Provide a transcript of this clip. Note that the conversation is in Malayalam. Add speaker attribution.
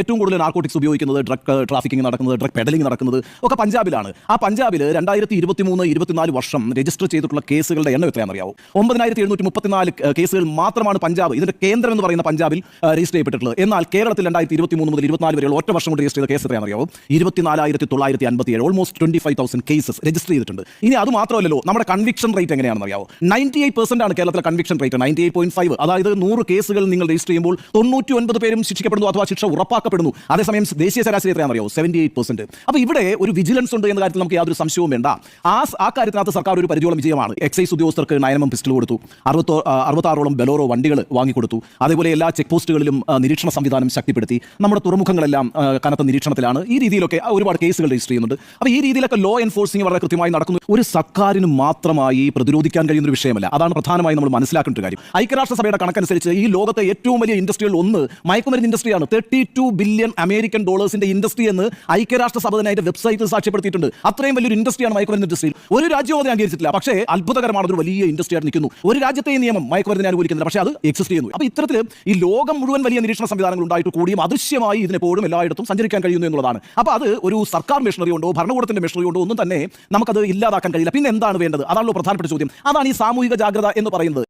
Speaker 1: ഏറ്റവും കൂടുതൽ നാർക്കോട്ടിക്സ് ഉപയോഗിക്കുന്നത് ഡ്രഗ് ട്രാഫിക്കിംഗ് നടക്കുന്നത് ഡ്രഗ് പെഡലിംഗ് നടക്കുന്നത് ഒക്കെ പഞ്ചാബിലാണ്. ആ പഞ്ചാബിൽ രണ്ടായിരത്തി ഇരുപത്തി മൂന്ന് ഇരുപത്തിനാല് വർഷം രജിസ്റ്റർ ചെയ്തിട്ടുള്ള കേസുകളുടെ എണ്ണം എത്രയാണെന്ന് അറിയാവും ഒമ്പതിനായിരത്തി എഴുന്നൂറ്റി മുപ്പത്തിനാല് കേസുകൾ മാത്രമാണ് പഞ്ചാബ് ഇതിന്റെ കേന്ദ്രം എന്ന് പറയുന്ന പഞ്ചാബിൽ രജിസ്റ്റർ ചെയ്യപ്പെട്ടിട്ടുള്ളത്. എന്നാൽ കേരളത്തിൽ രണ്ടായിരത്തി ഇരുപത്തി മൂന്ന് മുതൽ ഇരുപത്തിനാല് വരെയുള്ള ഒറ്റ വർഷം കൊണ്ട് രജിസ്റ്റർ ചെയ്ത കേസ് എത്രയാണെന്ന് അറിയാവോ ഇരുപത്തിനാലായിരത്തി തൊള്ളായിരത്തി അൻപത്തി ഏഴ് almost twenty five thousand cases register ചെയ്തിട്ടുണ്ട്. ഇനി അത് മാത്രമല്ലല്ലോ നമ്മുടെ കൺവിക്ഷൻ റേറ്റ് എങ്ങനെയാണെന്ന് അറിയാവും നയന്റി എയ്റ്റ് പെർസെന്റ് ആണ് കേരളത്തിലെ conviction rate ninety eight point five അതായത് നൂറ് കേസുകൾ നിങ്ങൾ രജിസ്റ്റർ ചെയ്യുമ്പോൾ തൊണ്ണൂറ്റി ഒൻപത് പേരും ശിക്ഷിക്കപ്പെടുന്നു അഥവാ ശിക്ഷ ഉറപ്പാക്കപ്പെടുന്നു. അതേസമയം ദേശീയ ശരാശരി എത്രയാണെന്ന് അറിയോ സെവന്റി എയ്റ്റ് പെർസെന്റ് അപ്പോൾ ഇവിടെ ഒരു വിജിലൻസ് ഉണ്ട് എന്ന കാര്യത്തിൽ നമുക്ക് യാതൊരു സംശയവും വേണ്ട. ആ ആ കാര്യത്തിനകത്ത് സർക്കാർ ഒരു പരിചയോളം വിജയമാണ്. എക്സൈസ് ഉദ്യോഗസ്ഥർക്ക് നയനമം പിസ്റ്റൾ കൊടുത്തു. അറുപത്തോ അറുപത്താറോളം ബലോറോ വണ്ടികൾ വാങ്ങിക്കൊടുത്തു. അതേപോലെ എല്ലാ ചെക്ക് പോസ്റ്റുകളിലും നിരീക്ഷണ സംവിധാനം ശക്തിപ്പെടുത്തി. നമ്മുടെ തുറമുഖങ്ങളെല്ലാം കനത്ത നിരീക്ഷണത്തിലാണ്. ഈ രീതിയിലൊക്കെ ഒരുപാട് കേസുകൾ രജിസ്റ്റർ ചെയ്യുന്നുണ്ട്. അപ്പോൾ ഈ രീതിയിലൊക്കെ ലോ എൻഫോഴ്സിംഗ് വളരെ കൃത്യമായി നടക്കുന്നു. ഒരു സർക്കാരിന് മാത്രമായി പ്രതിരോധിക്കാൻ കഴിയുന്ന ഒരു വിഷയമല്ല. അതാണ് പ്രധാനമായി നമ്മൾ മനസ്സിലാക്കേണ്ട കാര്യം. ഐക്യരാഷ്ട്രസഭയുടെ കണക്കനുസരിച്ച് ഈ ലോകത്തെ ഏറ്റവും വലിയ ഇൻഡസ്ട്രികൾ ഒന്ന് മയക്കുമരുന്ന് ഇൻഡസ്ട്രിയാണ്. തേർട്ടി ടു ബില്യൺ അമേരിക്കൻ ഡോളേഴ്സിന്റെ ഇൻഡസ്ട്രി എന്ന് ഐക്യരാഷ്ട്രസഭ തന്നെ അതിന്റെ വെബ്സൈറ്റിൽ സാക്ഷ്യപ്പെടുത്തിയിട്ടുണ്ട്. അത്രയും വലിയൊരു ഇൻഡസ്ട്രിയാണ് മയക്കുമരുന്ന് ഇൻഡസ്ട്രിയിൽ ഒരു രാജ്യവും അത് അംഗീകരിച്ചിട്ടില്ല. പക്ഷേ അത്ഭുതകരമാണ് ഒരു വലിയ ഇൻഡസ്ട്രി ആയിട്ട് നിൽക്കുന്നു. ഒരു രാജ്യത്തെ നിയമം മയക്കുമരുന്നിനെ അനുകൂലിക്കുന്നില്ല. പക്ഷേ അത് എക്സിസ്റ്റ് ചെയ്യുന്നു. അപ്പോൾ ഇത്തരത്തിൽ ഈ ലോകം മുഴുവൻ വലിയ നിരീക്ഷണ സംവിധാനങ്ങൾ ഉണ്ടായിട്ട് കൂടിയും അദൃശ്യമായി ഇതിനെപ്പോഴും എല്ലായിടത്തും സഞ്ചരിക്കാൻ കഴിയുന്നു എന്നുള്ളതാണ്. അപ്പോൾ അത് ഒരു സർക്കാർ മെഷീനറി ഉണ്ടോ ഭരണകൂടത്തിന്റെ മെഷീനറി ഉണ്ടോ ഒന്നും തന്നെ നമുക്കത് ഇല്ലാതാക്കാൻ കഴിയില്ല. പിന്നെ എന്താണ് വേണ്ടത്? അതാണല്ലോ പ്രധാനപ്പെട്ട ചോദ്യം. അതാണ് ഈ സാമൂഹിക ജാഗ്രത എന്ന് പറയുന്നത്.